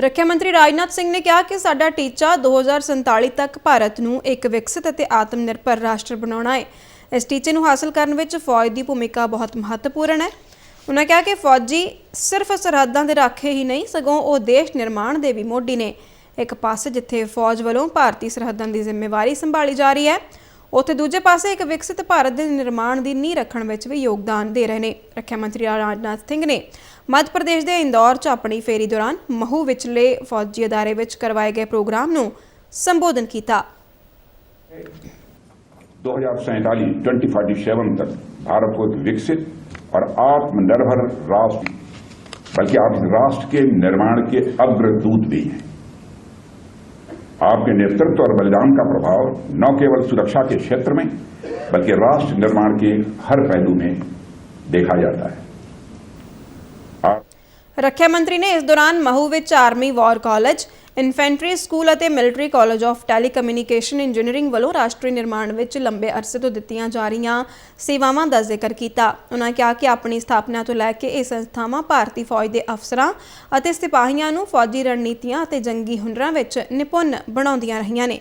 ਰੱਖਿਆ ਮੰਤਰੀ ਰਾਜਨਾਥ ਸਿੰਘ ਨੇ ਕਿਹਾ ਕਿ ਸਾਡਾ ਟੀਚਾ 2047 ਤੱਕ ਭਾਰਤ ਨੂੰ ਇੱਕ ਵਿਕਸਿਤ ਅਤੇ ਆਤਮ ਨਿਰਭਰ ਰਾਸ਼ਟਰ ਬਣਾਉਣਾ ਹੈ ਇਸ ਟੀਚੇ ਨੂੰ ਹਾਸਲ ਕਰਨ ਵਿੱਚ ਫੌਜ ਦੀ ਭੂਮਿਕਾ ਬਹੁਤ ਮਹੱਤਵਪੂਰਨ ਹੈ। ਉਹਨਾਂ ਕਿਹਾ ਕਿ ਫੌਜੀ ਸਿਰਫ ਸਰਹੱਦਾਂ ਦੇ ਰਾਖੇ ਹੀ ਨਹੀਂ, ਸਗੋਂ ਉਹ ਦੇਸ਼ ਨਿਰਮਾਣ ਦੇ ਵੀ ਮੋਢੀ ਨੇ। ਇੱਕ ਪਾਸੇ ਜਿੱਥੇ ਫੌਜ ਵੱਲੋਂ ਭਾਰਤੀ ਸਰਹੱਦਾਂ ਦੀ ਜ਼ਿੰਮੇਵਾਰੀ ਸੰਭਾਲੀ ਜਾ ਰਹੀ ਹੈ ਉੱਥੇ ਦੂਜੇ ਪਾਸੇ ਇੱਕ ਵਿਕਸਿਤ ਭਾਰਤ ਦੇ ਨਿਰਮਾਣ ਦੀ ਨੀਂਹ ਰੱਖਣ ਵਿੱਚ ਵੀ ਯੋਗਦਾਨ ਦੇ ਰਹੇ ਨੇ ਰੱਖਿਆ ਮੰਤਰੀ ਰਾਜਨਾਥ ਸਿੰਘ ਨੇ ਮੱਧ ਪ੍ਰਦੇਸ਼ ਦੇ ਇੰਦੌਰ 'ਚ ਆਪਣੀ ਫੇਰੀ ਦੌਰਾਨ ਮਹੂ ਵਿਚਲੇ ਫੌਜੀ ਅਦਾਰੇ ਵਿੱਚ ਕਰਵਾਏ ਗਏ ਪ੍ਰੋਗਰਾਮ ਨੂੰ ਸੰਬੋਧਨ ਕੀਤਾ 2047 2047 तक भारत को एक विकसित और आत्मनिर्भर राष्ट्र बल्कि आप इस राष्ट्र के निर्माण के अग्रदूत भी हैं आपके नेतृत्व और बलिदान का प्रभाव न केवल सुरक्षा के क्षेत्र में, बल्कि राष्ट्र निर्माण के हर पहलू में देखा जाता है। रक्षा मंत्री ने इस दौरान महू विच army war college infantry school ਅਤੇ military college of telecommunication engineering ਵੱਲੋਂ ਰਾਸ਼ਟਰੀ ਨਿਰਮਾਣ ਵਿੱਚ ਲੰਬੇ ਅਰਸੇ ਤੋਂ ਦਿੱਤੀਆਂ ਜਾ ਰਹੀਆਂ ਸੇਵਾਵਾਂ ਦਾ ਜ਼ਿਕਰ ਕੀਤਾ। ਉਹਨਾਂ ਕਿਹਾ ਕਿ ਆਪਣੀ ਸਥਾਪਨਾ ਤੋਂ ਲੈ ਕੇ ਇਹ ਸੰਸਥਾਵਾਂ ਭਾਰਤੀ ਫੌਜ ਦੇ ਅਫਸਰਾਂ ਅਤੇ ਸਿਪਾਹੀਆਂ ਨੂੰ ਫੌਜੀ ਰਣਨੀਤੀਆਂ ਅਤੇ ਜੰਗੀ ਹੁਨਰਾਂ ਵਿੱਚ ਨਿਪੁੰਨ ਬਣਾਉਂਦੀਆਂ ਰਹੀਆਂ ਨੇ।